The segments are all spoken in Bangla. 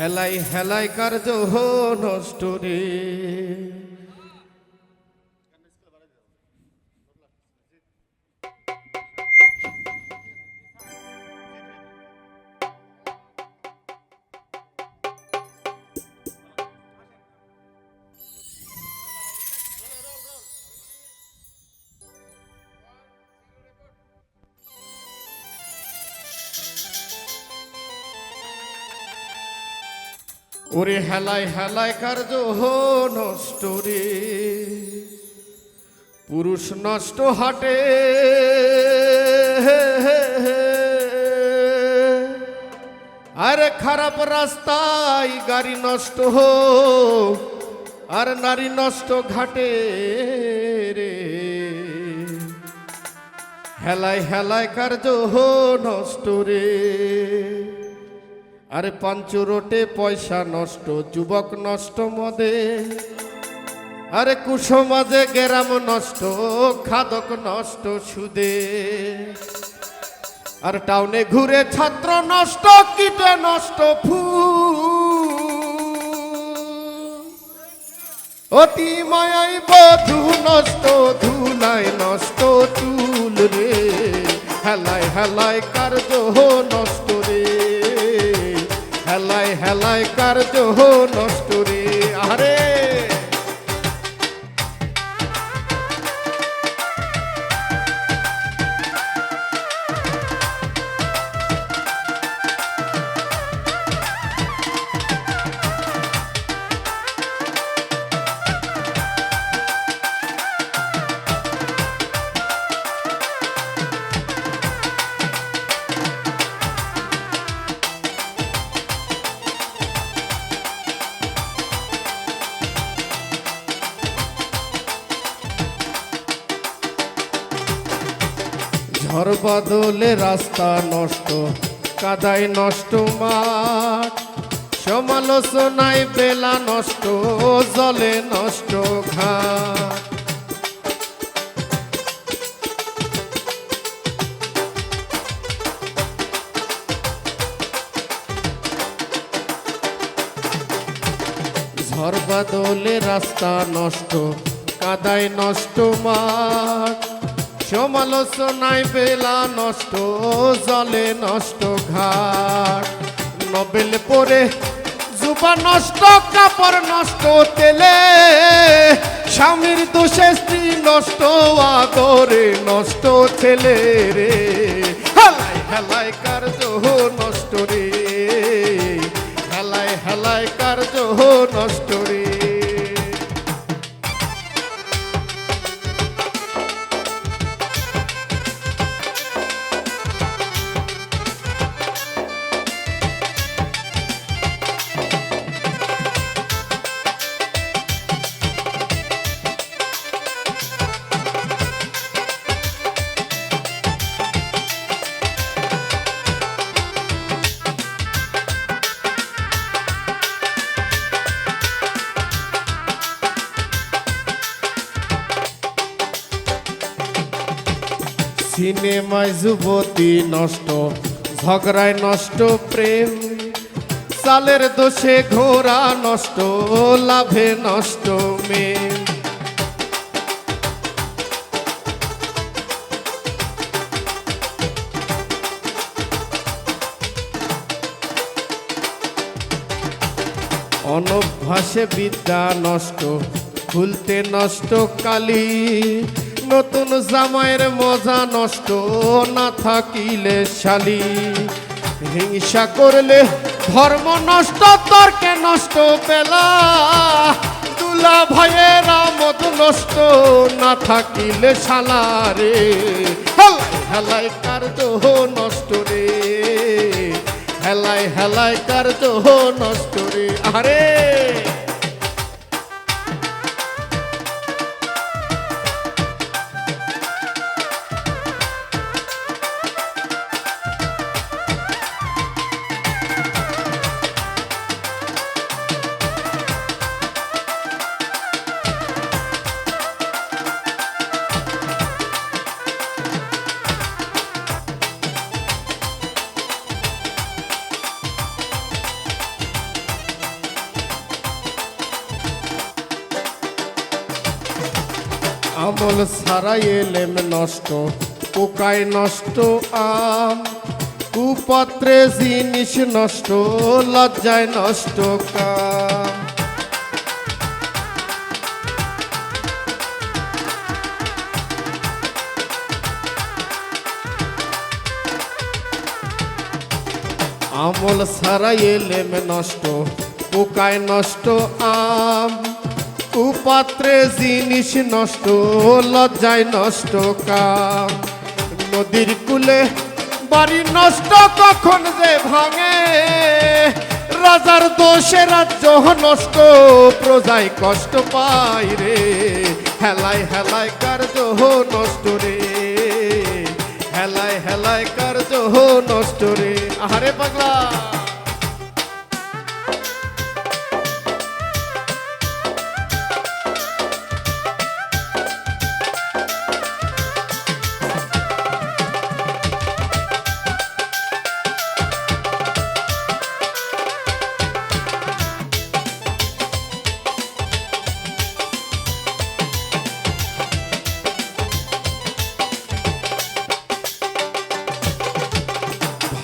হেলাই হেলাই কার্য নষ্ট রে ওরে হেলাই হেলাই কার্য নষ্ট রে। পুরুষ নষ্ট হাটে। আরে খারাপ রাস্তায় গাড়ি নষ্ট হো আর নারী নষ্ট ঘাটে রে। হেলাই হেলাই কার্য নষ্ট রে। আরে পাঞ্চ রোটে পয়সা নষ্ট, যুবক নষ্ট মদে। আরে কুসমাজে গেরাম নষ্ট, খাদক নষ্ট সুদে। আর টাউনে ঘুরে ছাত্র নষ্ট, কিটে নষ্ট ফুল। অতি মায়াই বধু নষ্ট ধুলাই নষ্ট চুল রে। হেলাই হেলাই কার্য নষ্ট। হেলাই হেলাই কার্য নষ্ট আরে ঝড় বাদলে রাস্তা নষ্ট, কাদায় নষ্ট মাঠ। সমালোচনায় বেলা নষ্ট, জলে নষ্ট ঘাট। ঝড় রাস্তা নষ্ট, কাদায় নষ্ট মাঠ। সমালোচনায় বেলা নষ্ট, জলে নষ্ট ঘাট। নবেল পরে জুবা নষ্ট, কাপড় নষ্ট, তেলে স্বামীর দোষে স্ত্রী নষ্ট, আদরে নষ্ট ছেলে রে হেলাই হেলাই, কার্য নষ্ট রে। সিনেমায় যুবতী নষ্ট, ঝগড়ায় নষ্ট, প্রেম, চালের দোষে ঘোড়া নষ্ট, লাভে নষ্ট মেয়ে। অনভ্যাসে বিদ্যা নষ্ট খুলতে নষ্ট কালি। নতুন জামাইয়ের মজা নষ্ট না থাকিলে শালি। হিংসা করলে ধর্ম নষ্ট, তর্কে নষ্ট পেলা তুলা ভয়ের মত নষ্ট না থাকিলে শালারে হেলাই হেলাই কার্য নষ্ট রে। হেলাই হেলাই কার্য নষ্ট রে। আরে আমল ছাড়াই এলেম নষ্ট পোকায় নষ্ট, আম। কুপত্রে জিনিস নষ্ট, লজ্জায় নষ্ট কাম। আমল ছাড়াই এলেম নষ্ট, পোকায় নষ্ট, আম। কুপাত্রে জিনিস নষ্ট, লজ্জায় নষ্ট কাম নদীর কুলে বাড়ি নষ্ট কখন যে ভাঙে? রাজার দোষে রাজ্য নষ্ট প্রজায় কষ্ট পায় রে। হেলায় হেলায় কার্য নষ্ট রে।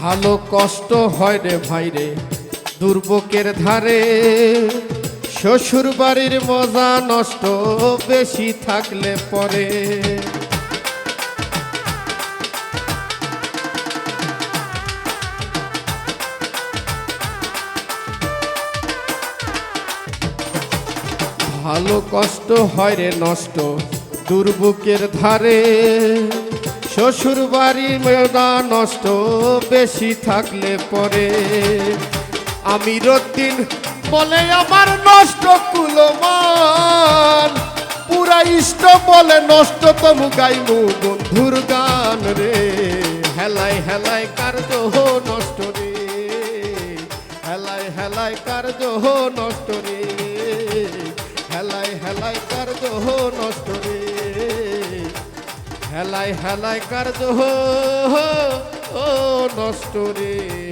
ভালো কষ্ট হয় রে ভাই রে, দুর্ভোগের ধারে। শ্বশুর বাড়ির মজা নষ্ট বেশি থাকলে পরে। ভালো কষ্ট হয় রে নষ্ট দুর্ভোগের ধারে। শ্বশুর বাড়ি মেয়েরা নষ্ট বেশি থাকলে পরে। আমি রদ্দিন বলে আমার নষ্ট কুলমান। পুরা ইষ্ট বলে নষ্ট তমু গাইমু বন্ধুর গান রে। হেলায় হেলায় কার্য নষ্ট রে। হেলায় হেলায় কার্য নষ্ট রে। হেলায় হেলায় কার্য নষ্ট রে। হেলায় হেলাই কার্য ও নষ্ট রে।